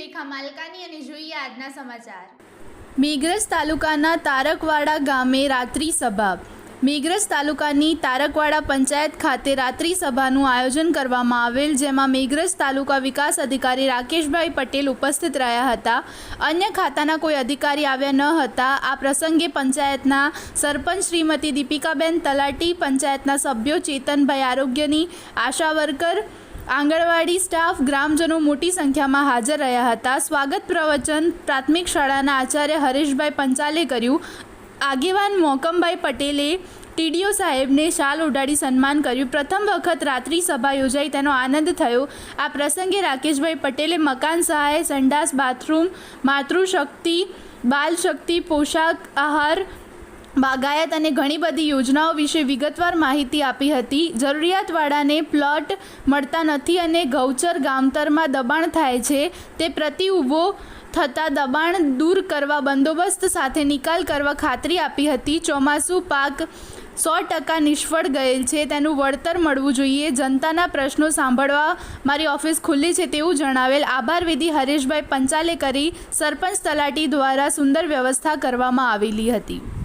રેખા માલકાની અને જોઈએ આજના સમાચાર. મેઘરજ તાલુકાના તારકવાડા ગામે રાત્રિ સભા. મેઘરજ તાલુકાની તારકવાડા પંચાયત ખાતે રાત્રિ સભાનું આયોજન કરવામાં આવેલ, જેમાં મેઘરજ તાલુકા વિકાસ અધિકારી રાકેશભાઈ પટેલ ઉપસ્થિત રહ્યા હતા. અન્ય ખાતાના કોઈ અધિકારી આવ્યા ન હતા. આ પ્રસંગે પંચાયતના સરપંચ શ્રીમતી દીપિકાબેન તલાટી, પંચાયતના સભ્યો ચેતનભાઈ આરોગ્યની, આશા વર્કર આંગણવાડી સ્ટાફ ગ્રામજનો મોટી સંખ્યામાં હાજર રહ્યા હતા. સ્વાગત પ્રવચન પ્રાથમિક શાળાના આચાર્ય હરેશભાઈ પંચાલે કર્યું. આગેવાન મોકમભાઈ પટેલે ટીડીઓ સાહેબને શાલ ઉડાડી સન્માન કર્યું. પ્રથમ વખત રાત્રિ સભા યોજાઈ તેનો આનંદ થયો. આ પ્રસંગે રાકેશભાઈ પટેલે મકાન સહાય, સંડાસ, બાથરૂમ, માતૃશક્તિ બાલ શક્તિ પોશાક, આહાર બાગાયત અને ઘણી બધી યોજનાઓ વિશે વિગતવાર માહિતી આપી હતી. જરૂરિયાતવાળાને પ્લોટ મળતા નથી અને ગૌચર ગામતરમાં દબાણ થાય છે. તે પ્રતિ ઊભો થતાં દબાણ દૂર કરવા બંદોબસ્ત સાથે નિકાલ કરવા ખાતરી આપી હતી. ચોમાસું પાક સો ટકા નિષ્ફળ ગયેલ છે. તેનું વળતર મળવું જોઈએ. જનતાના પ્રશ્નો સાંભળવા મારી ઓફિસ ખુલ્લી છે તેવું જણાવેલ આભાર વિધિ હરેશભાઈ પંચાલે કરી સરપંચ તલાટી દ્વારા સુંદર વ્યવસ્થા કરવામાં આવેલી હતી.